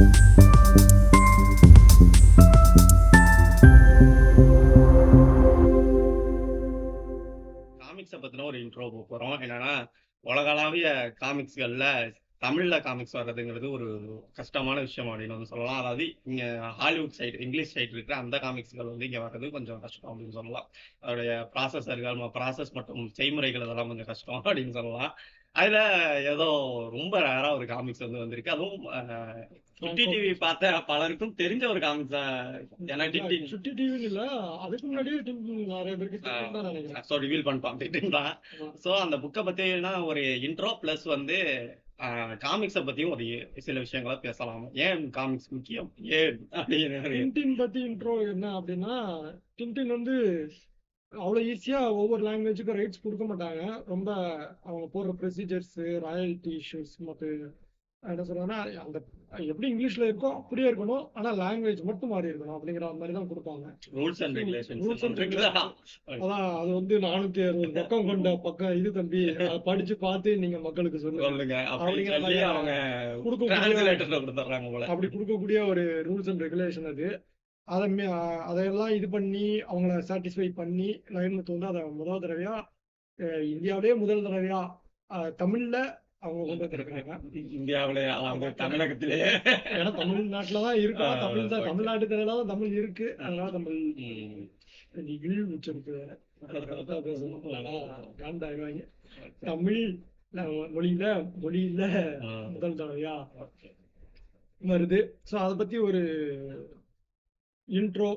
காமிக்ஸை பத்தின ஒரு இன்ட்ரோ போறோம். என்னன்னா உலகளாவிய காமிக்ஸ்கள்ல தமிழ்ல காமிக்ஸ் வர்றதுங்கிறது ஒரு கஷ்டமான விஷயம் அப்படின்னு வந்து சொல்லலாம். அதாவது இங்க ஹாலிவுட் சைடு இங்கிலீஷ் சைடு இருக்கிற அந்த காமிக்ஸ்கள் வந்து இங்க வர்றது கொஞ்சம் கஷ்டம் அப்படின்னு சொல்லலாம். அதோடைய ப்ராசஸர்கள் ப்ராசஸ் மற்றும் செய்முறைகள் அதெல்லாம் கொஞ்சம் கஷ்டம் அப்படின்னு சொல்லலாம். அதுல ஏதோ ரொம்ப ரேரா ஒரு காமிக்ஸ் வந்து வந்திருக்கு. அதுவும் சுட்டி டிவி பார்த்த பலருக்கும் தெரிஞ்ச ஒரு காமிக்ஸா ஏன்னா டிடி சுட்டி டிவி இல்ல அதுக்கு முன்னாடியே நிறைய பேருக்கு ஸோ ரிவீல் பண்ணிட்டோம் ஸோ அந்த புக்கை பத்தினா ஒரு இன்ட்ரோ ப்ளஸ் வந்து காமிக்ஸை பத்தியும் ஒரு சில விஷயங்களை பேசலாம். ஏன் காமிக்ஸ் முக்கியம்? ஏன் டின்டின் பத்தி இன்ட்ரோ என்ன அப்படின்னா டின்டின் வந்து அவ்வளவு ஈஸியா ஒவ்வொரு லாங்குவேஜுக்கும் ரைட்ஸ் கொடுக்க மாட்டாங்க. ரொம்ப அவங்க போடுற ப்ரொசீஜர்ஸ் ராயல்டி இஷ்யூஸ் மற்ற என்ன சொல்றாங்கன்னா அந்த எப்படி இங்கிலீஷ்ல இருக்கோ அப்படியே இருக்கணும். ஆனா லாங்குவேஜ் மட்டும் மாறி இருக்கணும் அப்படிங்கிற மாதிரி தான் கொடுப்பாங்க. Rules and regulations Rules and அதான் அது வந்து நானூத்தி அறுபது பக்கம் கொண்ட பக்கம். இது தம்பி படிச்சு பார்த்து நீங்க மக்களுக்கு சொல்லுங்க. அப்படிங்கிற மாதிரி அவங்க அப்படி கொடுக்கக்கூடிய ஒரு ரூல்ஸ் அண்ட் ரெகுலேஷன் அது. அதை அதையெல்லாம் இது பண்ணி அவங்கள சாட்டிஸ்ஃபை பண்ணி லைன்மத் வந்து அதை முதல் தடவையா இந்தியாவிலேயே முதல் தடவையா தமிழ்ல அவங்க கொண்டு வந்திருக்காங்க இந்தியாவிலே அவங்க தமிழகத்திலே. ஏன்னா தமிழ்நாட்டுல தான் இருக்கோம் ஆ, தமிழ் தான். தமிழ்நாட்டு தான் தமிழ் இருக்கு. அதனால தமிழ் ம். இழிவு உச்சரிப்பு வேற. அதை correct ஆ. பேசணும். தமிழ் மொழியில மொழியில. முதல் தடவையா வருது. ஸோ அதை பத்தி ஒரு இன்ட்ரோ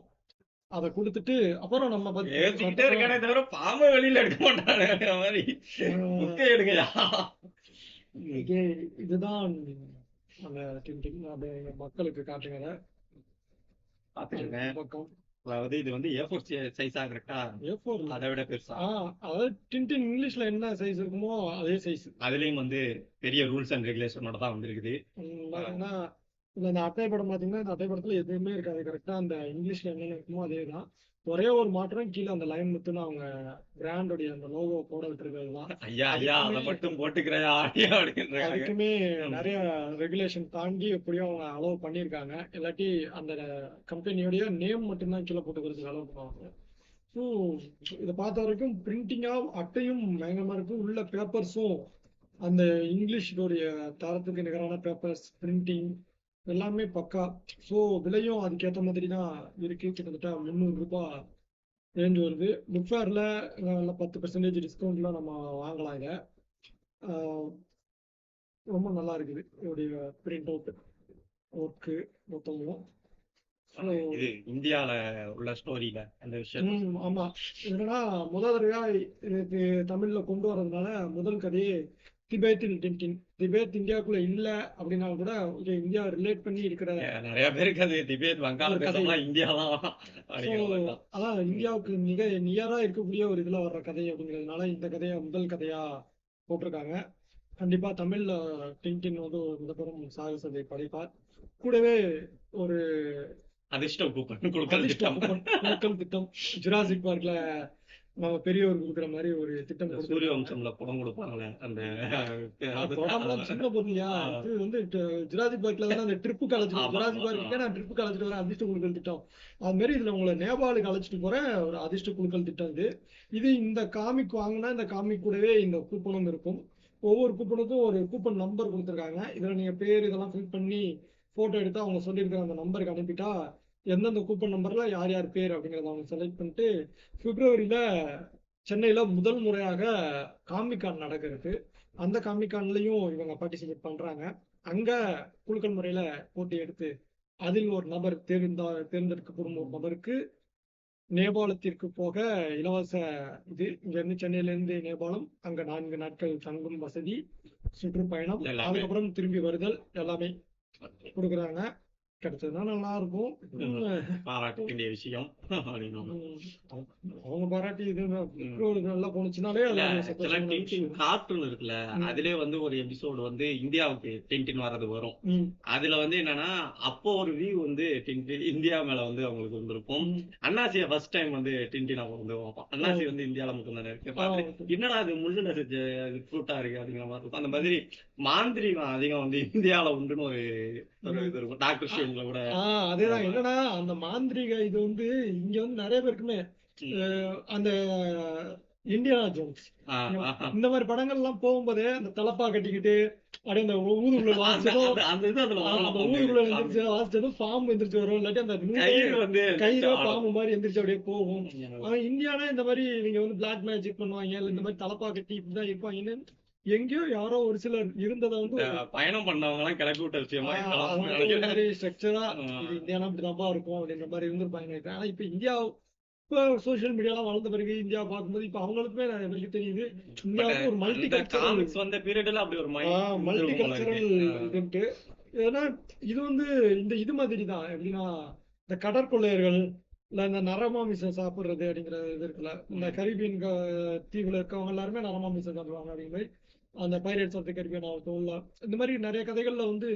அதை கொடுத்துட்டு அப்புறம் நம்ம பத்தி ஏத்திக்கிட்டே இருக்கானே தவிர பாம்பை வெளியில எடுக்க மாட்டானுங்கிற மாதிரி. எடுங்கயா இன்னைக்கு இதுதான் அந்த அப்படியே மக்களுக்கு காட்டுகிற பக்கம். அதாவது இது வந்து ஏ ஃபோர் சைஸா கரெக்டா? ஏ ஃபோர் அதை விட பெருசா? அதாவது டின்டின் இங்கிலீஷ்ல என்ன சைஸ் இருக்குமோ அதே சைஸ் அதுலயும் வந்து பெரிய ரூல்ஸ் அண்ட் ரெகுலேஷனோட தான் வந்திருக்குது. இந்த இந்த அட்டை படம் பாத்தீங்கன்னா இந்த அட்டை படத்துல எதுவுமே இருக்காது. கரெக்டா அந்த இங்கிலீஷ்ல என்னென்ன இருக்குமோ அதே தான் ஒரே ஒரு மாற்றம் கீழே அந்த லைன் முத்துன்னு அவங்க பிராண்டோடைய அந்த லோகோ போட விட்டுருக்கிறது தான். ஐயா ஐயா அதை மட்டும் போட்டுக்கிறையா அதுக்குமே நிறைய ரெகுலேஷன் தாண்டி எப்படியும் அவங்க அலோவ் பண்ணியிருக்காங்க. இல்லாட்டி அந்த கம்பெனியோடைய நேம் மட்டும்தான் கீழே போட்டுக்கிறதுக்கு அலோவ் பண்ணுவாங்க. ஸோ இதை பார்த்த வரைக்கும் பிரிண்டிங்காக அட்டையும் பயங்கரமா இருக்கும். உள்ள பேப்பர்ஸும் அந்த இங்கிலீஷோடைய தரத்துக்கு நிகரான பேப்பர்ஸ் பிரிண்டிங் எல்லாமே பக்கா. ஸோ விலையும் அதுக்கேற்ற மாதிரி தான் இருக்கு. கிட்டத்தட்ட முந்நூறு ரூபாய் ரேஞ்ச் வருது. புக் ஃபேரில் நல்ல பத்து பர்சன்டேஜ் டிஸ்கவுண்ட்ல நம்ம வாங்கலாம் இதை ரொம்ப நல்லா இருக்குது. இதோடைய பிரிண்ட் அவுட் ஒர்க்கு மொத்தமும். இது இந்தியால உள்ள ஸ்டோரியில அந்த விஷயம். ஆமா. என்னன்னா முதல் தடவையா இது தமிழ்ல கொண்டு வர்றதுனால முதல் கதையே திபேத்தில் டின்டின் திபேத் இந்தியாவுக்குள்ள இல்ல அப்படின்னா கூட okay, இந்தியா ரிலேட் பண்ணி இருக்கிற நிறைய பேருக்கு அது திபேத் வங்காள இந்தியா தான். அதான் இந்தியாவுக்கு மிக நியரா இருக்கக்கூடிய ஒரு இதுல வர்ற கதை அப்படிங்கிறதுனால இந்த கதையை முதல் கதையா போட்டிருக்காங்க. கண்டிப்பா தமிழ்ல டின்டின் வந்து ஒரு மிகப்பெரும் சாகசத்தை படைப்பார். கூடவே ஒரு அதிர்ஷ்டம் கூப்பன் அதிர்ஷ்ட திட்டம் குலுக்கல் திட்டம். ஜுராசிக் பார்க்ல நம்ம பெரியவர் கொடுக்குற மாதிரி ஒரு திட்டம். சூரிய வம்சம்ல படம் கொடுப்பாங்களே அந்த சின்ன ஆ. இது வந்து ஜுராசிக் பார்க்ல தானே அந்த ஆமா, ஜுராசிக் ஆமா. பார்க்கு நான் ட்ரிப்புக்கு அழைச்சிட்டு வரேன் அதிர்ஷ்ட குழுக்கள் திட்டம். அது மாதிரி இதுல உங்களை நேபாளுக்கு அழைச்சிட்டு போற ஒரு அதிர்ஷ்ட குழுக்கள் திட்டம் இது. இது இந்த காமிக் வாங்கினா இந்த காமிக் கூடவே இந்த கூப்பனும் இருக்கும். ஒவ்வொரு கூப்பனுக்கும் ஒரு கூப்பன் நம்பர் கொடுத்துருக்காங்க. இதுல நீங்க பேர் இதெல்லாம் ஃபில் பண்ணி போட்டோ எடுத்து அவங்க சொல்லியிருக்கிற அந்த நம்பருக்கு அனுப்பிட்டா எந்தெந்த கூப்பன் நம்பர்ல யார் யார் பேர் அப்படிங்கறத அவங்க செலக்ட் பண்ணிட்டு பிப்ரவரியில சென்னையில முதல் முறையாக காமிகான் நடக்கிறது. அந்த காமிகான்லயும் இவங்க பார்ட்டிசிபேட் பண்றாங்க. அங்க குலுக்கல் முறையில போட்டி எடுத்து அதில் ஒரு நபர் தேர்ந்தா தேர்ந்தெடுக்கப்படும் ஒரு நபருக்கு நேபாளத்திற்கு போக இலவச இது இங்க இருந்து சென்னையில இருந்து நேபாளம் அங்க நான்கு நாட்கள் தங்கும் வசதி சுற்றுப்பயணம். அதுக்கப்புறம் திரும்பி வருதல் எல்லாமே கொடுக்குறாங்க. கிடைச்சதுன்னா நல்லா இருக்கும் பாராட்ட வேண்டிய விஷயம். அவங்க பாராட்டி இது நல்லா போனுச்சுனாலே. கார்ட்டூன் இருக்குல்ல. அதுலயே வந்து ஒரு எபிசோடு வந்து இந்தியாவுக்கு டென்டின் வர்றது வரும். அதுல வந்து என்னன்னா அப்போ ஒரு வியூ வந்து டின்டின் இந்தியா மேல வந்து அவங்களுக்கு வந்திருக்கும். அண்ணாசியை ஃபர்ஸ்ட் டைம் வந்து டின்டின் அவங்க வந்து பார்ப்போம் அண்ணாசி வந்து இந்தியால மட்டும் தானே இருக்கு என்னடா அது முள்ளு ஃப்ரூட்டா இருக்கு அப்படிங்கிற மாதிரி இருக்கும். அந்த மாதிரி மாந்திரிகம் அதிகம் வந்து இந்தியால உண்டுன்னு ஒரு இது இருக்கும் டாக்டர் ஸ்ட்ரேஞ்ச்ல கூட ஆஹ் அதேதான். என்னன்னா அந்த மாந்திரிக இது வந்து இங்க வந்து நிறைய பேருக்குமே அந்த இந்தியானா ஜோன்ஸ். இந்த மாதிரி படங்கள் எல்லாம் போகும்போதே அந்த தலப்பா கட்டிக்கிட்டு அப்படியே அந்த ஊதுகுள்ள அந்த வாசிச்சதும் அந்த- இது அதுல அந்த பாருங்க. எந்திரிச்சு வாசிச்சதும் பாம்பு எந்திரிச்சு வரும் இல்லாட்டி அந்த கயிறு வந்து கயிறு. பாம்பு மாதிரி எந்திரிச்சு அப்படியே போகும். ஆனா இந்தியானா இந்த மாதிரி நீங்க வந்து பிளாக் மேஜிக் பண்ணுவாங்க இல்ல இந்த மாதிரி தலப்பா கட்டி இப்படிதான் இருப்பாங்கன்னு எங்கேயோ யாரோ ஒரு சிலர் இருந்ததை வந்து பயணம் பண்ணவங்க எல்லாம் கிளப்பி விட்ட விஷயமா. மாதிரி ஸ்ட்ரக்சரா. இது இந்தியானா இப்படிதான்ப்பா இருக்கும் அப்படின்ற மாதிரி இருந்திருப்பாங்க ஆனா இப்ப இந்தியா இப்ப சோசியல் மீடியாலாம் வளர்ந்த பிறகு இந்தியா பார்க்கும்போது இப்ப அவங்களுக்குமே நிறைய பேருக்கு தெரியுது இந்தியா வந்து ஒரு மல்டி கல்ச்சரல் வந்த பீரியட்ல அப்படி ஒரு மல்டி கல்ச்சரல் இதுன்ட்டு ஏன்னா இது வந்து இந்த இது மாதிரி தான் எப்படின்னா இந்த கடற்கொள்ளையர்கள் இல்ல இந்த நரமாமிசம் சாப்பிடுறது அப்படிங்கிற இது இருக்குல்ல இந்த. கரிபியன் தீவுல இருக்கவங்க எல்லாருமே நரமாமிசம் சாப்பிடுவாங்க அப்படிங்கிற மாதிரி அந்த பைரேட்ஸ் ஆஃப் தி கரிபியன் ஆகட்டும் இல்ல இந்த மாதிரி நிறைய கதைகள்ல வந்து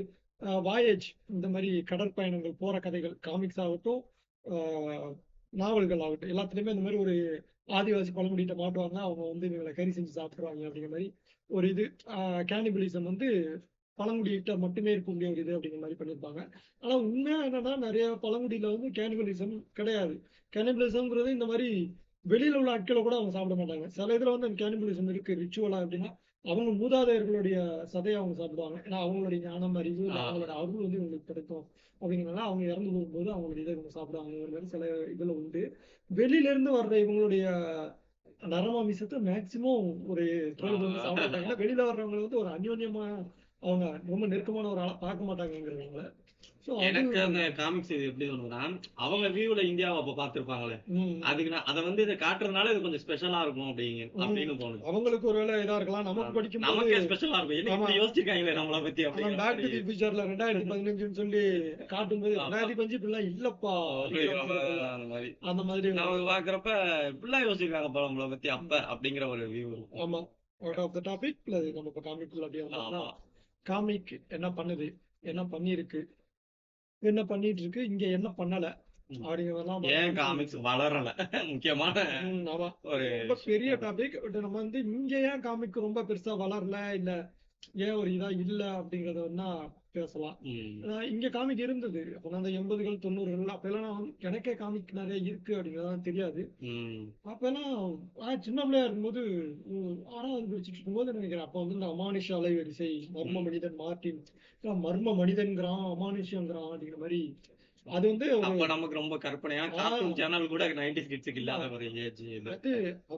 வாயேஜ் இந்த மாதிரி கடற்பயணங்கள் போற கதைகள் காமிக்ஸ் ஆகட்டும் நாவல்கள் ஆகட்டும் எல்லாத்துலயுமே இந்த மாதிரி ஒரு ஆதிவாசி பழங்குடியிட்ட மாட்டுவாங்க அவங்க வந்து இவங்களை கறி செஞ்சு சாப்பிடுவாங்க அப்படிங்கிற மாதிரி ஒரு இது. கேனிபலிசம் வந்து பழங்குடியிட்ட மட்டுமே இருக்கக்கூடிய ஒரு இது அப்படிங்கிற மாதிரி பண்ணியிருப்பாங்க. ஆனா உண்மையா என்னன்னா நிறைய பழங்குடியில வந்து கேனிபலிசம் கிடையாது. கேனிபலிசம்ங்கிறது இந்த மாதிரி வெளியில உள்ள ஆட்களை கூட அவங்க சாப்பிட மாட்டாங்க. சில இதுல வந்து அந்த கேனிபலிசம் இருக்கு ரிச்சுவலா அப்படின்னா அவங்க மூதாதையர்களுடைய சதையை அவங்க சாப்பிடுவாங்க. ஏன்னா அவங்களுடைய ஞானம் அறிவு. அவங்களோட அருள் வந்து இவங்களுக்கு கிடைக்கும். அப்படிங்கிறனால அவங்க இறந்து போகும்போது அவங்களுடைய இதை இவங்க சாப்பிடுவாங்க. சில இதுல உண்டு. வெளியில இருந்து வர்ற இவங்களுடைய நரமாமிசத்தை மேக்சிமம் ஒரு வந்து சாப்பிட மாட்டாங்க வெளியில வர்றவங்க வந்து ஒரு அந்யோன்யமா அவங்க ரொம்ப நெருக்கமான ஒரு ஆளா பார்க்க மாட்டாங்கிறவங்கள எனக்கு அந்த காமிக்ஸ் இது எப்படி தோணுதுன்னா அவங்க வியூல இந்தியாவை அப்ப பாத்திருப்பாங்களே அதுக்கு நான் அதை வந்து இதை காட்டுறதுனால இது கொஞ்சம் ஸ்பெஷலா இருக்கும் அப்படிங்க அப்படின்னு தோணுது அவங்களுக்கு ஒருவேளை இதா இருக்கலாம். நமக்கு படிக்கும்போது நமக்கே ஸ்பெஷலா இருக்கும். என்ன. யோசிச்சிருக்காங்களே நம்மள பத்தி அவன் பேக் டு தி அப்படிங்கிற ஃபியூச்சர்ல ரெண்டாயிரத்தி பதினஞ்சுன்னு சொல்லி காட்டும்போது. ரெண்டாயிரத்தி பஞ்சு இப்படிலாம் இல்லப்பா அந்த மாதிரி. அந்த மாதிரி நம்ம பாக்குறப்ப இப்படிலாம் யோசிச்சிருக்காங்க போல நம்மள பத்தி அப்ப அப்படிங்கிற ஒரு வியூ இருக்கும் ஆமா. Out of the topic plus நம்ம இப்போ காமிக்குள்ள அப்படியே காமிக் என்ன பண்ணுது என்ன பண்ணிருக்கு என்ன பண்ணிட்டு இருக்கு? இங்க என்ன பண்ணல? ஏன் காமிக்ஸ் வளரல? முக்கியமான ஒரு பெரிய டாபிக் நம்ம வந்து இங்க ஏன் காமிக் ரொம்ப பெருசா வளரல? இல்ல ஏன் ஒரு இதா இல்ல அப்படிங்கறத வேணா பேசலாம். இங்க காமிக் இருந்தது. அப்போ அந்த எண்பதுகள் தொண்ணூறுகள் அப்பெல்லாம் நான் எனக்கே காமிக் நிறைய இருக்கு அப்படிங்கறதெல்லாம் தெரியாது. ம், அப்பெல்லாம் நான் சின்ன பிள்ளையா இருக்கும்போது ஆறாவது படிச்சுட்டு இருக்கும்போது நினைக்கிறேன். அப்போ வந்து இந்த அமானுஷ அலைவரிசை மர்ம மனிதன் மார்ட்டின் அப்புறம் மர்ம மனிதன்கிறான் அமானுஷங்கிறான் அப்படிங்கிற மாதிரி அது வந்து ஒரு அப்ப நமக்கு ரொம்ப கற்பனையா கார்ட்டூன் சேனல் கூட நைன்டிஸ் கிட்ஸுக்கு இல்லாத ஒரு ஏஜ் அது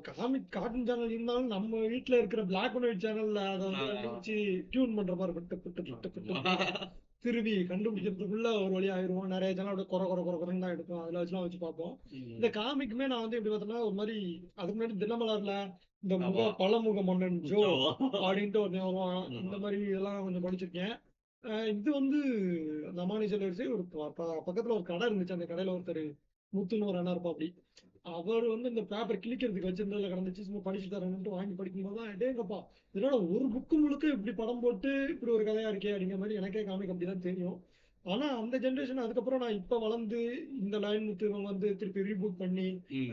காமிக் கார்ட்டூன் சேனல் இருந்தாலும் நம்ம வீட்ல இருக்கிற பிளாக் அண்ட் ஒயிட் சேனல்ல அதை. வச்சு டியூன் பண்ற மாதிரி பட்டு பட்டு பட்டு பட்டு திருவி கண்டுபிடிக்கிறதுக்குள்ள ஒரு வழி ஆயிருவோம் நிறைய சேனல் அப்படியே குறை குறை குறை குறைன்னு தான் எடுக்கும். அதுல வச்சுலாம் வச்சு பார்ப்போம். இந்த காமிக்குமே நான் வந்து எப்படி பார்த்தோம்னா ஒரு மாதிரி அதுக்கு முன்னாடி தினமலர்ல இந்த முக. பழமுக மன்னன் ஜோ. அப்படின்ட்டு ஒருத்தன் வருவான். இந்த மாதிரி இதெல்லாம் கொஞ்சம் படிச்சிருக்கேன். இது வந்து அந்த அமானுஷ வரிசை ஒரு பக்கத்துல ஒரு கடை இருந்துச்சு. அந்த கடையில ஒருத்தர் முத்துன்னு ஒரு அண்ணா இருப்பா அப்படி அவர் வந்து இந்த பேப்பர் கிழிக்கிறதுக்கு வச்சிருந்ததுல கிடந்துச்சு. சும்மா படிச்சு தரேன்ட்டு வாங்கி படிக்கும்போது தான் டேங்கப்பா இதனால ஒரு புக்கு முழுக்க இப்படி படம் போட்டு இப்படி ஒரு கதையா இருக்கே அப்படிங்கிற மாதிரி எனக்கே காமிக் அப்படிதான் தெரியும். ஆனா அந்த ஜென்ரேஷன் அதுக்கப்புறம் நான் இப்ப வளர்ந்து இந்த லைன் முத்து இவங்க வந்து திருப்பி ரீபூட் பண்ணி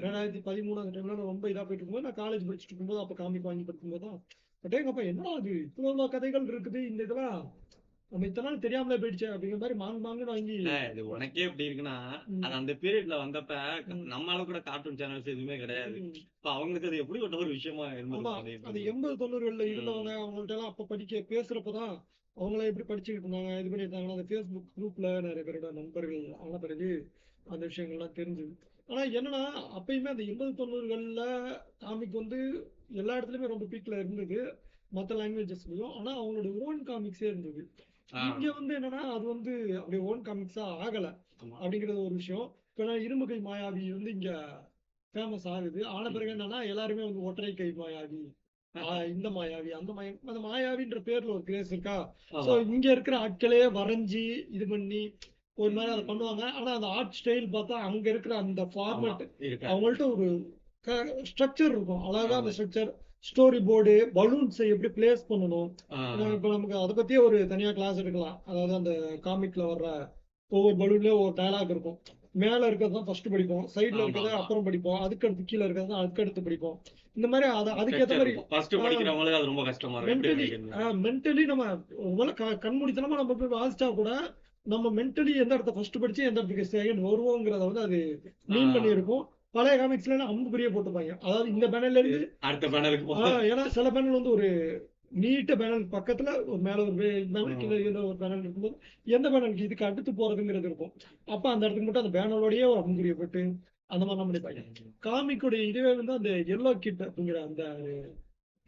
ரெண்டாயிரத்தி பதிமூணு அந்த டைம்ல நான் ரொம்ப இதா போயிட்டு இருக்கும்போது நான் காலேஜ் படிச்சுட்டு இருக்கும்போது அப்ப காமிக் வாங்கி படிக்கும்போது தான் அடேங்கப்பா என்னடா அது இவ்வளவு கதைகள் இருக்குது இந்த இதெல்லாம் நம்ம இத்தனை நாள் தெரியாமலே போயிடுச்சு அப்படிங்கிற மாதிரி மாங்கு மாங்குன்னு வாங்கி இல்ல, இது உனக்கே எப்படி இருக்குன்னா. அது அந்த பீரியட்ல வந்தப்ப. நம்மளால கூட கார்ட்டூன் சேனல்ஸ் எதுவுமே கிடையாது. இப்ப அவங்களுக்கு அது எப்படிப்பட்ட ஒரு விஷயமா இருந்திருக்கும் அது எண்பது தொண்ணூறுகள்ல இருந்தவங்க அவங்கள்ட்ட எல்லாம் அப்ப படிக்க பேசுறப்பதான் அவங்கள எப்படி படிச்சுக்கிட்டு இருந்தாங்க இது பண்ணியிருந்தாங்கன்னா அந்த ஃபேஸ்புக் குரூப்ல நிறைய பேரோட நண்பர்கள் ஆன பிறகு அந்த விஷயங்கள்லாம் தெரிஞ்சுது. ஆனா என்னன்னா அப்பயுமே அந்த எண்பது தொண்ணூறுகள்ல காமிக் வந்து எல்லா இடத்துலயுமே ரொம்ப பீக்ல இருந்தது. மற்ற லாங்குவேஜஸ்லயும் ஆனா அவங்களோட ஓன் காமிக்ஸே இருந்தது. இங்க வந்து என்னன்னா அது வந்து அப்படி ஓன் காமிக்ஸா ஆகல. அப்படிங்கிறது ஒரு விஷயம். இப்ப நான் இரும்பு கை மாயாவி வந்து இங்க ஃபேமஸ் ஆகுது. ஆன பிறகு என்னன்னா எல்லாருமே வந்து ஒற்றை கை மாயாவி இந்த மாயாவி அந்த மாயாவி அந்த மாயாவின்ற பேர்ல ஒரு கிரேஸ் இருக்கா? சோ. இங்க இருக்கிற ஆட்களே வரைஞ்சி இது பண்ணி ஒரு மாதிரி அதை பண்ணுவாங்க. ஆனா அந்த ஆர்ட் ஸ்டைல் பார்த்தா அங்க இருக்கிற அந்த ஃபார்மேட். அவங்கள்ட்ட ஒரு ஸ்ட்ரக்சர் இருக்கும். அழகா அந்த. ஸ்ட்ரக்சர் ஸ்டோரி போர்டு பலூன்ஸை எப்படி பிளேஸ் பண்ணணும்? இப்ப நமக்கு அதை பத்தியே ஒரு தனியா கிளாஸ் எடுக்கலாம். அதாவது அந்த காமிக்ல வர்ற ஒவ்வொரு பலூன்லயும் ஒரு டயலாக் இருக்கும். மேல இருக்கிறது தான் ஃபர்ஸ்ட் படிப்போம். சைடுல இருக்கிறத. அப்புறம் படிப்போம். அதுக்கு அடுத்து கீழே இருக்கிறது தான் அதுக்கு அடுத்து படிப்போம். இந்த மாதிரி அது அதுக்கேற்ற மாதிரி First படிக்கிறவங்களுக்கு அது ரொம்ப கஷ்டமா இருக்கும் மென்டலி நம்ம ஒருவேளை க- கண் முடித்தனமா நம்ம போய் வாசிச்சா கூட நம்ம மென்டலி எந்த இடத்த ஃபர்ஸ்ட் படிச்சு எந்த இடத்துக்கு செகண்ட் வருவோங்கிறத வந்து அது மீன் ஆ. பழைய காமிக்ஸ்ல அம்புக்குறியே போட்டுப்பாங்க அதாவது இந்த பேனல்ல இருந்து அடுத்த பேனலுக்கு ஏன்னா சில பேனல் வந்து ஒரு நீட்ட பேனல் பக்கத்துல ஒரு மேல ஒரு பேனல். கீழே ஒரு பேனல் இருக்கும்போது எந்த பேனலுக்கு இதுக்கு அடுத்து போறதுங்கிறது இருக்கும். அப்ப அந்த இடத்துக்கு மட்டும் அந்த பேனலோடயே ஒரு அம்புக்குறியை போட்டு அந்த மாதிரிலாம் பண்ணிப்பாங்க. காமிக்குடைய இதுவே வந்து அந்த எல்லோ கிட் அப்படிங்கிற அந்த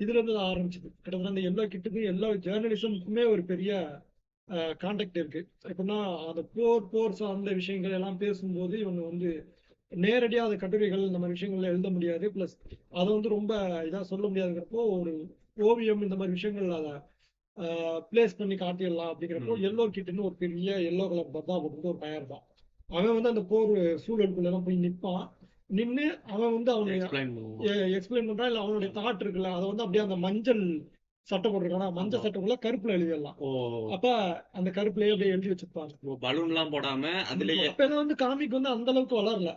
இதுல இருந்து ஆரம்பிச்சது. கிட்டத்தட்ட அந்த எல்லோ கிட்டுக்கு எல்லா ஜேர்னலிசமுக்குமே ஒரு பெரிய கான்டாக்ட் இருக்கு. எப்படின்னா அந்த போர் போர் சார்ந்த விஷயங்கள் எல்லாம் பேசும்போது இவங்க வந்து நேரடியா அந்த கட்டுரைகள் இந்த மாதிரி விஷயங்கள்ல எழுத முடியாது. பிளஸ் அதை வந்து ரொம்ப இதா சொல்ல முடியாதுங்கிறப்போ ஒரு ஓவியம் இந்த மாதிரி விஷயங்கள் அதை பிளேஸ் பண்ணி காட்டிடலாம் அப்படிங்கிறப்போ. எல்லோ கிட்டுன்னு ஒரு பெரிய எல்லோ கலர் பத்தா போட்டு ஒரு பையன் இருப்பான் அவன் வந்து அந்த போர் சூழலுக்குள்ள எல்லாம் போய் நிற்பான் நின்னு அவன் வந்து அவனுடைய எக்ஸ்பிளைன் பண்றான். இல்ல அவனுடைய தாட் இருக்குல்ல அதை வந்து அப்படியே அந்த மஞ்சள் சட்டை போட்டிருக்கானா? மஞ்சள். சட்டைக்குள்ள கருப்புல எழுதிடலாம். அப்ப அந்த கருப்புலயே அப்படியே எழுதி வச்சிருப்பாங்க? பலூன் எல்லாம் போடாம அதுலயே அப்ப வந்து காமிக் வந்து அந்த அளவுக்கு வளரல.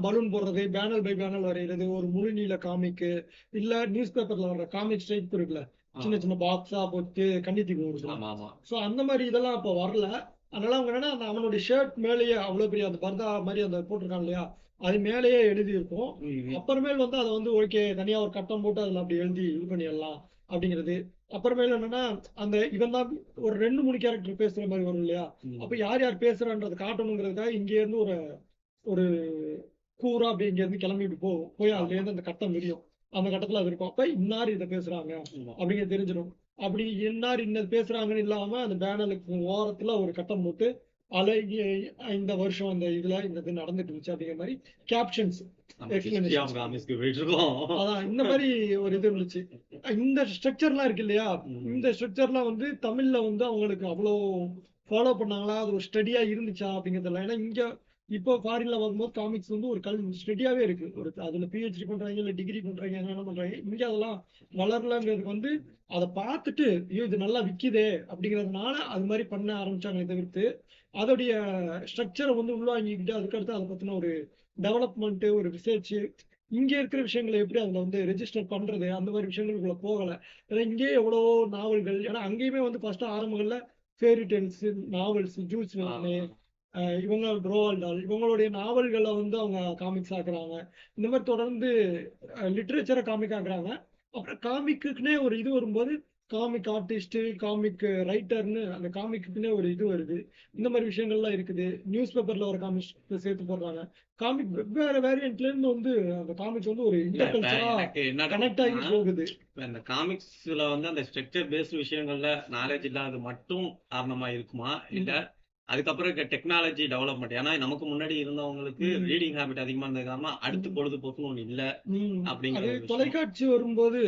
பலூன் போடுறது பேனல் பை பேனல் வரைகிறது ஒரு முழு நீள காமிக்கு இல்ல நியூஸ் பேப்பர்ல வர்ற காமிக் ஸ்ட்ரைப் இருக்குல்ல சின்ன சின்ன பாக்ஸா போட்டு கண்டித்து கொடுக்கலாம் சோ அந்த மாதிரி இதெல்லாம் அப்ப வரல. அதனால அவங்க என்னன்னா அவனுடைய ஷர்ட் மேலேயே அவ்வளவு பெரிய அந்த பர்தா மாதிரி அந்த போட்டிருக்கான் இல்லையா? அது மேலேயே எழுதி இருக்கும் ம். அப்புறமேல் வந்து அதை வந்து ஓகே தனியா ஒரு கட்டம் போட்டு அதுல அப்படி எழுதி இது பண்ணிடலாம் அப்படிங்கிறது. அப்புறமேல் என்னன்னா அந்த இவன் தான் ஒரு ரெண்டு மூணு கேரக்டர் பேசுற மாதிரி வரும் இல்லையா. அப்ப யார் யார் பேசுறான்றதை காட்டணுங்கிறதுக்காக இங்க இருந்து ஒரு ஒரு கூறா அப்படி இங்க இருந்து கிளம்பிட்டு போகும். போய் அதுல இருந்து அந்த கட்டம் விரியும். அந்த கட்டத்துல அது இருக்கும். அப்ப இன்னார் இதை பேசுறாங்க. அப்படிங்கிறது தெரிஞ்சிடும். அப்படி இன்னார் இன்னது பேசுறாங்கன்னு இல்லாம அந்த பேனலுக்கு ஓரத்துல ஒரு கட்டம் போட்டு அதுல இ- இந்த வருஷம் இந்த இதுல இந்த இது நடந்துட்டு இருந்துச்சு அப்படிங்கிற மாதிரி கேப்ஷன்ஸ் அதான் இந்த மாதிரி ஒரு இது இருந்துச்சு. இந்த ஸ்ட்ரக்சர்லாம் இருக்கு இல்லையா. இந்த ஸ்ட்ரக்சர்லாம் வந்து தமிழ்ல வந்து அவங்களுக்கு அவ்வளோ ஃபாலோ பண்ணாங்களா? அது ஒரு ஸ்டடியா இருந்துச்சா அப்படிங்கிறதுல ஏன்னா இங்க இப்போ ஃபாரின்ல வரும்போது காமிக்ஸ் வந்து ஒரு கல் ஸ்டடியாவே இருக்கு. ஒரு அதுல பிஹெச்டி பண்றாங்க இல்ல டிகிரி பண்றாங்க என்ன பண்றாங்க. இங்க அதெல்லாம் வளரலங்கிறதுக்கு வந்து அதை பார்த்துட்டு ஐயோ இது நல்லா விக்குதே அப்படிங்கிறதுனால அது மாதிரி பண்ண ஆரம்பிச்சாங்களே தவிர்த்து அதோடைய ஸ்ட்ரக்சரை வந்து உள்வாங்கிக்கிட்டு அதுக்கடுத்து அதை பத்தின ஒரு டெவலப்மெண்ட் ஒரு ரிசர்ச் இங்க இருக்கிற விஷயங்களை எப்படி அதுல வந்து ரெஜிஸ்டர் பண்றது அந்த மாதிரி விஷயங்களுக்குள்ள போகல. ஏன்னா இங்கேயே எவ்வளவோ நாவல்கள் ஏன்னா அங்கேயுமே வந்து ஃபர்ஸ்ட் ஆரம்பங்கள்ல ஃபேரி டெல்ஸ் நாவல்ஸ் ஜூஸ் அஹ் இவங்க ரோவால் டால் இவங்களுடைய நாவல்களை வந்து அவங்க காமிக்ஸ் ஆக்குறாங்க. இந்த மாதிரி தொடர்ந்து லிட்ரேச்சரை காமிக் ஆக்குறாங்க. அப்புறம் காமிக்குன்னே ஒரு இது வரும்போது காமிக் ஆர்டிஸ்ட் காமிக் ரைட்டர்னு அந்த காமிக்குன்னே ஒரு இது வருது. இந்த மாதிரி விஷயங்கள்லாம் இருக்குது. நியூஸ் பேப்பர்ல ஒரு காமிக்ஸ் சேர்த்து போடுறாங்க. காமிக் வெவ்வேறு வேரியன்ட்ல இருந்து வந்து அந்த காமிக்ஸ் வந்து ஒரு கனெக்ட் ஆகி போகுது. இந்த காமிக்ஸ்ல வந்து அந்த ஸ்ட்ரக்சர் பேஸ்ட் விஷயங்கள்ல நாலேஜ் இல்லாதது மட்டும் காரணமா இருக்குமா? இல்ல அதுக்கப்புறம் இருக்க டெக்னாலஜி டெவலப்மெண்ட் ஏன்னா நமக்கு முன்னாடி இருந்தவங்களுக்கு. ரீடிங் ஹாபிட் அதிகமா இருந்தது காரணமா அடுத்து பொழுதுபோக்குன்னு ஒண்ணு இல்ல ம். அப்படிங்கிற அது ஒரு விஷயம். தொலைக்காட்சி வரும்போது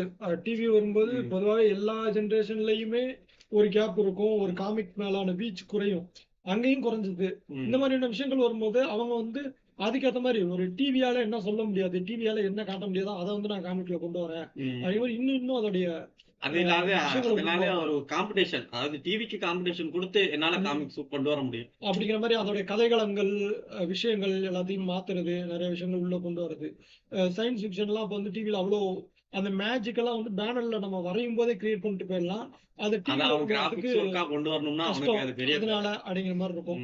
டிவி வரும்போது. பொதுவாக எல்லா ஜெனரேஷன்லயுமே ஒரு கேப் இருக்கும் ஒரு காமிக் மேலான ரீச் குறையும் அங்கேயும் குறைஞ்சது. இந்த மாதிரியான விஷயங்கள் வரும்போது அவங்க வந்து அதுக்கேற்ற மாதிரி ஒரு டிவியால என்ன சொல்ல முடியாது டிவியால என்ன காட்ட முடியாதோ அதை வந்து நான் காமிக்ல கொண்டு வரேன். அதே மாதிரி இன்னும் இன்னும் அதோடைய அது இல்லாத அதனால ஒரு காம்படிஷன் அதாவது டிவிக்கு காம்படிஷன் கொடுத்து என்னால. காமிக்ஸ் கொண்டு வர முடியும். அப்படிங்கிற மாதிரி அதோடைய கதைகளங்கள் விஷயங்கள் எல்லாத்தையும் மாத்துறது நிறைய விஷயங்கள் உள்ள கொண்டு வருது சயின்ஸ் ஃபிக்ஷன்லாம் இப்போ வந்து டிவியில் அவ்வளோ அந்த மேஜிக் எல்லாம் வந்து பேனர்ல நம்ம வரையும் போதே கிரியேட் பண்ணிட்டு போயிடலாம். அது கொண்டு வரணும்னா அதனால அப்படிங்கிற மாதிரி இருக்கும்.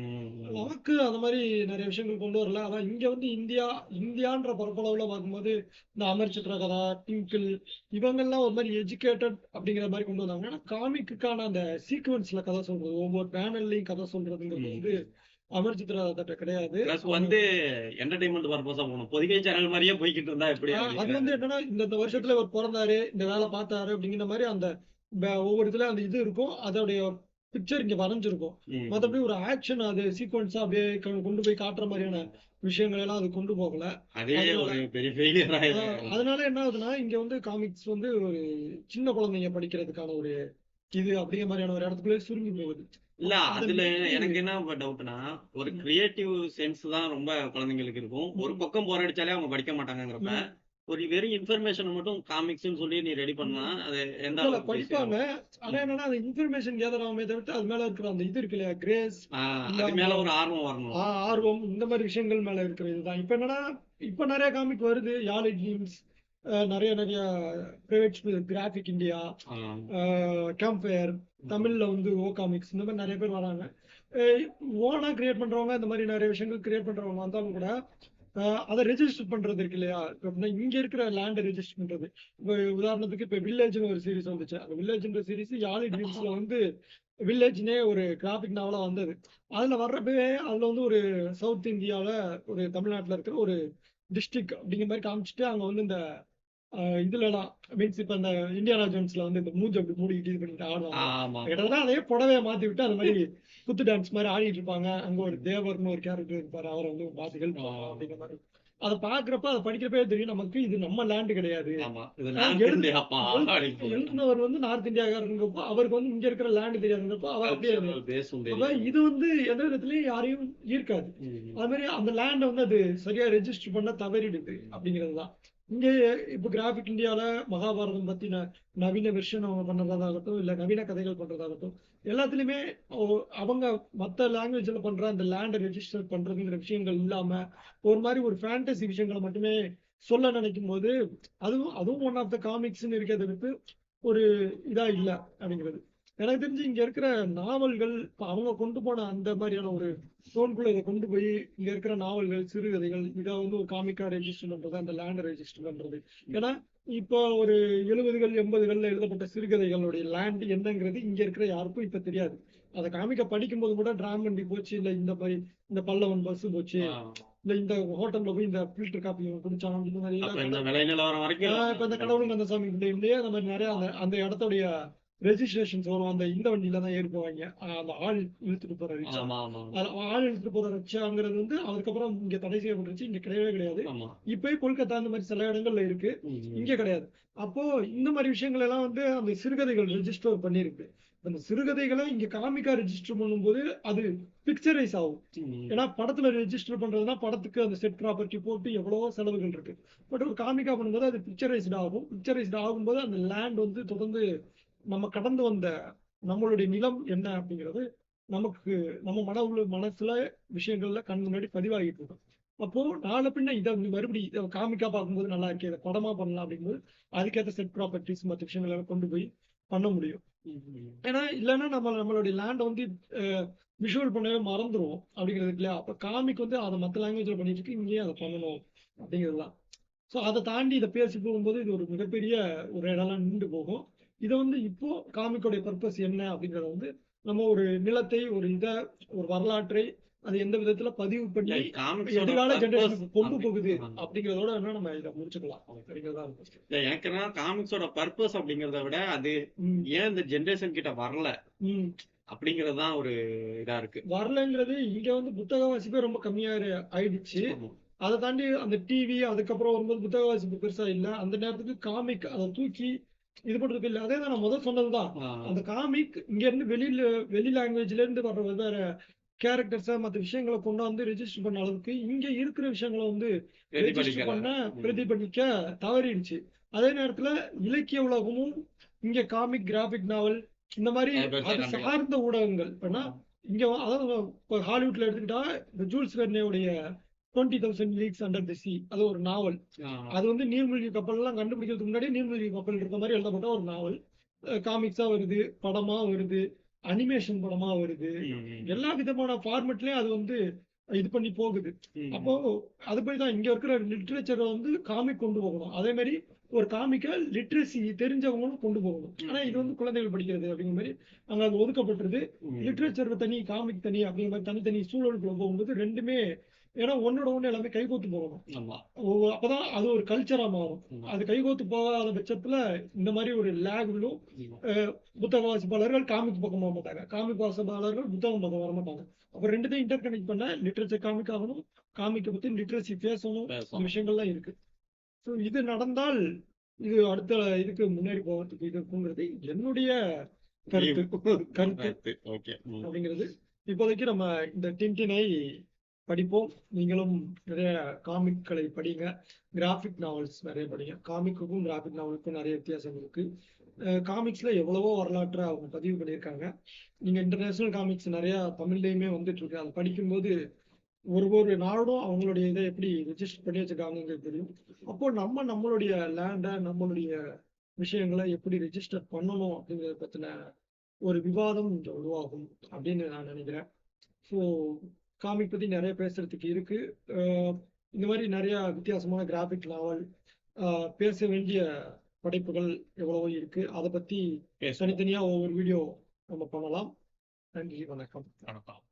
நமக்கு அந்த மாதிரி நிறைய விஷயங்கள் கொண்டு வரல. அதான் இங்க வந்து இந்தியா இந்தியான்ற பரப்பளவுல பார்க்கும்போது இந்த அமர் சித்திரகதா டிங்கிள் இவங்கெல்லாம் ஒரு மாதிரி எஜுகேட்டட் அப்படிங்கிற மாதிரி கொண்டு வந்தாங்க. ஆனா காமிக்குக்கான அந்த சீக்வன்ஸ்ல கதை சொல்றது ஒவ்வொரு பேனல்லையும் கதை சொல்றதுங்கிறது. வந்து அமர் சித்திரகதா கிடையாது. வந்து என்டர்டைன்மெண்ட் பர்பஸா போகணும். பொதிகை சேனல் மாதிரியே போய்கிட்டு இருந்தா எப்படி அது வந்து என்னன்னா இந்த வருஷத்துல இவர் பிறந்தாரு இந்த வேலை பார்த்தாரு அப்படிங்கிற மாதிரி அந்த ஒவ்வொரு இதுல அந்த இது இருக்கும். அதோடைய பிக்சர் இங்க வரைஞ்சிருக்கும். மத்தபடி ஒரு ஆக்ஷன் அது சீக்வன்ஸா அப்படியே கொண்டு போய் காட்டுற மாதிரியான விஷயங்கள் எல்லாம் அது கொண்டு போகல. அதனால என்ன ஆகுதுன்னா இங்க வந்து காமிக்ஸ் வந்து ஒரு சின்ன குழந்தைங்க படிக்கிறதுக்கான ஒரு இது அப்படிங்கிற மாதிரியான ஒரு இடத்துக்குள்ளே சுருங்கி போகுது. இல்ல அதுல எனக்கு என்ன டவுட்னா ஒரு. கிரியேட்டிவ் சென்ஸ் தான் ரொம்ப குழந்தைங்களுக்கு இருக்கும் ஒரு. பக்கம் போர் அடிச்சாலே அவங்க படிக்க மாட்டாங்கங்கிறப்ப ம். ஒரு வெறும் இன்ஃபர்மேஷன் மட்டும் காமிக்ஸ்னு சொல்லி நீ ரெடி பண்ணா அது எந்த படிப்பாங்க? ஆனா என்னன்னா அந்த இன்ஃபர்மேஷன் கேதர் ஆகாமே தவிர்த்து அது மேல இருக்கிற அந்த இது இருக்கு இல்லையா கிரேஸ் அது மேல ஒரு ஆர்வம் வரணும் ஆர்வம் இந்த மாதிரி விஷயங்கள் மேல இருக்கிற இதுதான் இப்ப என்னன்னா இப்ப நிறைய காமிக் வருது யாழை டீம்ஸ் நிறைய நிறைய private graphic India camp fire தமிழ்ல வந்து ஓ காமிக்ஸ் இந்த மாதிரி நிறைய பேர் வராங்க. ஓனா கிரியேட் பண்றவங்க இந்த மாதிரி நிறைய விஷயங்கள் கிரியேட் பண்றவங்க வந்தாலும் கூட அதை ரெஜிஸ்டர் பண்றது இருக்கு இல்லையா? அப்படின்னா இங்க இருக்கிற லேண்டை ரெஜிஸ்டர் பண்றது. இப்போ உதாரணத்துக்கு இப்ப வில்லேஜ்னு ஒரு சீரிஸ் வந்துச்சு. அந்த வில்லேஜ்ன்ற சீரிஸ் யாழி ட்ரீம்ஸ்ல வந்து வில்லேஜ்னே ஒரு கிராஃபிக் நாவலா வந்தது. அதுல வர்றப்பவே அதுல வந்து ஒரு சவுத் இந்தியாவில ஒரு தமிழ்நாட்டுல இருக்கிற ஒரு டிஸ்ட்ரிக்ட் அப்படிங்கிற மாதிரி காமிச்சிட்டு அங்க வந்து இந்த இதுலலாம் மீன்ஸ் இப்ப இந்த இந்தியானா ஜோன்ஸ்ல வந்து இந்த மூஞ்சி அப்படி மூடிக்கிட்டு இது பண்ணிட்டு ஆடுவாங்க. கிட்டத்தட்ட அதே புடவைய மாத்தி விட்டு அந்த மாதிரி குத்து டான்ஸ் மாதிரி ஆடிட்டு இருப்பாங்க. அங்க ஒரு தேவர்னு ஒரு கேரக்டர் இருப்பாரு. அவரை வந்து பார்த்து ஹெல்ப். அப்படிங்கிற மாதிரி. அதை பாக்குறப்ப அதை படிக்கிறப்பே தெரியும் நமக்கு இது நம்ம லேண்ட் கிடையாது. எழுதினவர் வந்து நார்த் இந்தியாக்காரங்கிறப்போ அவருக்கு வந்து இங்க இருக்கிற லேண்ட் தெரியாதுங்கிறப்போ அவர் அப்படியே. இது வந்து எந்த விதத்துலயும் யாரையும் ஈர்க்காது. அது மாதிரி அந்த லேண்டை வந்து அது சரியா ரெஜிஸ்டர் பண்ண தவறிடுது அப்படிங்கிறது தான். இங்கே இப்போ கிராஃபிக் இந்தியாவில் மகாபாரதம் பற்றின நவீன வெர்ஷன் அவங்க பண்ணுறதாகட்டும் இல்லை நவீன கதைகள் பண்ணுறதாகட்டும் எல்லாத்துலேயுமே அவங்க மற்ற லாங்குவேஜில் பண்ணுற அந்த லேண்டை ரெஜிஸ்டர் பண்ணுறதுங்கிற விஷயங்கள் இல்லாமல் ஒரு மாதிரி ஒரு ஃபேண்டசி விஷயங்களை மட்டுமே சொல்ல நினைக்கும் போது அதுவும் அதுவும் ஒன் ஆஃப் த காமிக்ஸ்னு இருக்கிறத விட்டு ஒரு இதாக இல்லை அப்படிங்கிறது. எனக்கு தெரிஞ்சு இங்க இருக்கிற நாவல்கள் அவங்க கொண்டு போன அந்த மாதிரியான ஒரு டோன்குள்ள இதை கொண்டு போய் இங்க இருக்கிற நாவல்கள் சிறுகதைகள் இதை வந்து ஒரு காமிக்கா ரெஜிஸ்டர் பண்றது அந்த லேண்டை ரெஜிஸ்டர் பண்றது. ஏன்னா இப்போ ஒரு எழுபதுகள் எண்பதுகள்ல எழுதப்பட்ட சிறுகதைகளுடைய லேண்ட் என்னங்கிறது இங்க இருக்கிற யாருக்கும் இப்ப தெரியாது. அதை காமிக்க படிக்கும்போது கூட டிராம் வண்டி போச்சு இல்ல இந்த மாதிரி இந்த பல்லவன் பஸ் போச்சு. இல்ல இந்த ஹோட்டல்ல போய் இந்த ஃபில்டர் காப்பி குடிச்சான் மாதிரி இந்த ஆஹ் இப்ப இந்த கடவுளும் அந்த சாமி இல்லையே அந்த மாதிரி நிறைய அந்த அந்த இடத்துடைய ரெஜிஸ்ட்ரேஷன்ஸ் வரும் அந்த இந்த வண்டியில தான் ஏறி போவாங்க. ஆஹ் அந்த ஆள் இழுத்துட்டு போற ரிக்ஷா ஆள் இழுத்துட்டு போற ரிக்ஷாங்கிறது வந்து அதுக்கப்புறம் இங்க தடை செய்யப்பட்டுருச்சு. இங்க கிடையவே கிடையாது. இப்பயே கொல்கத்தா அந்த மாதிரி சில இடங்கள்ல இருக்கு. இங்க கிடையாது. அப்போ இந்த மாதிரி விஷயங்கள் எல்லாம் வந்து அந்த சிறுகதைகள் ரெஜிஸ்டர் பண்ணிருக்கு. அந்த சிறுகதைகளை இங்க காமிக்கா ரெஜிஸ்டர் பண்ணும்போது அது பிக்சரைஸ் ஆகும். ஏன்னா படத்துல ரெஜிஸ்டர் பண்றதுன்னா படத்துக்கு அந்த செட் ப்ராப்பர்ட்டி போட்டு எவ்வளவோ செலவுகள் இருக்கு. பட் ஒரு காமிக்கா பண்ணும்போது அது பிக்சரைஸ்ட் ஆகும். பிக்சரைஸ்ட் ஆகும்போது அந்த லேண்ட் வந்து தொடர்ந்து நம்ம கடந்து வந்த நம்மளுடைய நிலம் என்ன அப்படிங்கிறது நமக்கு நம்ம மன உள்ள மனசுல விஷயங்கள்ல கண் முன்னாடி பதிவாகிட்டு இருக்கும். அப்போ நாளை பின்ன இதை மறுபடி இதை காமிக்கா பார்க்கும்போது நல்லா இருக்கே இதை படமா பண்ணலாம் அப்படிங்கும்போது அதுக்கேற்ற செட் ப்ராப்பர்ட்டிஸ் மற்ற விஷயங்கள் எல்லாம் கொண்டு போய் பண்ண முடியும். ஏன்னா இல்லைன்னா நம்ம நம்மளுடைய லேண்டை வந்து விஷுவல் பண்ணவே மறந்துடும் அப்படிங்கிறது இல்லையா? அப்போ காமிக் வந்து அதை மற்ற லாங்குவேஜ்ல பண்ணிட்டு இருக்கு இங்கேயே அதை பண்ணணும் அப்படிங்கிறது தான். ஸோ அதை தாண்டி இதை பேசி போகும்போது இது ஒரு மிகப்பெரிய ஒரு இடம்லாம் நின்று போகும். இதை வந்து இப்போ காமிக்கோடைய பர்பஸ் என்ன அப்படிங்கறத வந்து நம்ம ஒரு நிலத்தை ஒரு இதை ஒரு வரலாற்றை அது எந்த விதத்துல பதிவு பண்ணி எதிர்கால ஜெனரேஷனுக்கு கொண்டு போகுது. அப்படிங்கிறதோட என்ன நம்ம இதை முடிச்சுக்கலாம். அப்படிங்கிறதா எனக்கு என்ன காமிக்ஸோட பர்பஸ் அப்படிங்கறத விட அது ஏன் இந்த ஜெனரேஷன் கிட்ட வரல? ம். அப்படிங்கறது தான் ஒரு இதா இருக்கு. வரலைங்கிறது இங்க வந்து புத்தக வாசிப்பே ரொம்ப கம்மியா ஆயிடுச்சு. அதை தாண்டி அந்த டிவி அதுக்கப்புறம் வரும்போது புத்தக வாசிப்பு பெருசா இல்ல. அந்த நேரத்துக்கு காமிக் அதை தூக்கி இது பண்றதுக்கு இல்ல அதே தான் நான் முதல் சொன்னதுதான். அந்த காமிக் இங்க இருந்து வெளியில வெளி லாங்குவேஜ்ல இருந்து வர்ற வெவ்வேறு கேரக்டர்ஸ மத்த விஷயங்களை கொண்டு வந்து ரெஜிஸ்டர் பண்ண அளவுக்கு இங்க இருக்கிற விஷயங்களை வந்து ரெஜிஸ்டர். பண்ண. பிரதிபலிக்க தவறிடுச்சு அதே நேரத்துல இலக்கிய உலகமும் இங்க காமிக் கிராபிக் நாவல் இந்த மாதிரி அது. சார்ந்த ஊடகங்கள் இப்பனா இங்க அதாவது ஹாலிவுட்ல எடுத்துக்கிட்டா இந்த Jules வெர்னேவுடைய twenty thousand leagues under the sea அது ஒரு நாவல். அது வந்து நீர்மூழ்கி கப்பல்லாம் கண்டுபிடிக்கிறதுக்கு முன்னாடி நீர்மூழ்கி கப்பல் இருக்க மாதிரி எழுதப்பட்ட ஒரு நாவல் காமிக்ஸா வருது படமா வருது அனிமேஷன் படமா வருது. எல்லா விதமான ஃபார்மெட்லயும் அது வந்து இது பண்ணி போகுது. அப்போ அது போய் தான் இங்க இருக்கிற லிட்ரேச்சரை வந்து காமிக் கொண்டு போகணும் அதே மாதிரி ஒரு காமிக்க லிட்ரஸி தெரிஞ்சவங்களும் கொண்டு போகணும். ஆனா இது வந்து குழந்தைகள் படிக்கிறது அப்படிங்கிற மாதிரி அங்க அது ஒதுக்கப்பட்டிருது. லிட்ரேச்சர் தனி காமிக் தனி அப்படிங்கிற மாதிரி தனித்தனி சூழலுக்குள்ள போகும்போது ரெண்டுமே ஏன்னா ஒன்னோட ஒண்ணு எல்லாமே கைகோத்து போகணும். அப்பதான் அது ஒரு கல்ச்சரா மாறும். அது கைகோத்து போகாத பட்சத்துல இந்த மாதிரி ஒரு லேக் விழும். புத்தக வாசிப்பாளர்கள் காமிக் பக்கம் போக மாட்டாங்க. காமிக் வாசிப்பாளர்கள் புத்தகம் பக்கம் வர மாட்டாங்க. அப்ப ரெண்டுத்தையும் இன்டர் கனெக்ட் பண்ண லிட்ரேச்சர் காமிக் ஆகணும். காமிக்கை பத்தி லிட்ரஸி பேசணும். விஷயங்கள்லாம் இருக்கு. ஸோ இது நடந்தால் இது அடுத்த இதுக்கு முன்னாடி போகிறதுக்கு இது இருக்குங்கிறது என்னுடைய கருத்து. கருத்து. அப்படிங்கிறது. இப்போதைக்கு நம்ம இந்த டின்டினை படிப்போம். நீங்களும் நிறைய காமிக்களை படிங்க. கிராஃபிக் நாவல்ஸ் நிறைய படிங்க. காமிக்குக்கும் கிராஃபிக் நாவலுக்கும் நிறைய வித்தியாசம் இருக்கு. காமிக்ஸ்ல எவ்வளவோ வரலாற்றை அவங்க பதிவு பண்ணியிருக்காங்க. நீங்க இன்டர்நேஷனல் காமிக்ஸ் நிறைய தமிழ்லயுமே வந்துட்டு இருக்கு. அதை படிக்கும்போது ஒரு ஒரு நாடும் அவங்களுடைய இதை எப்படி ரெஜிஸ்டர் பண்ணி வச்சிருக்காங்கிறது தெரியும். அப்போ நம்ம நம்மளுடைய லேண்டை நம்மளுடைய விஷயங்களை எப்படி ரெஜிஸ்டர் பண்ணணும் அப்படிங்கிறத பத்தின ஒரு விவாதம் இங்க உருவாகும் அப்படின்னு நான் நினைக்கிறேன். ஸோ காமிக் பற்றி நிறைய பேசுறதுக்கு இருக்கு. இந்த மாதிரி நிறைய வித்தியாசமான கிராஃபிக் நாவல் பேச வேண்டிய படைப்புகள் எவ்வளவோ இருக்கு. அதை பற்றி தனித்தனியாக ஒவ்வொரு வீடியோ நம்ம பண்ணலாம். நன்றி வணக்கம். வணக்கம்.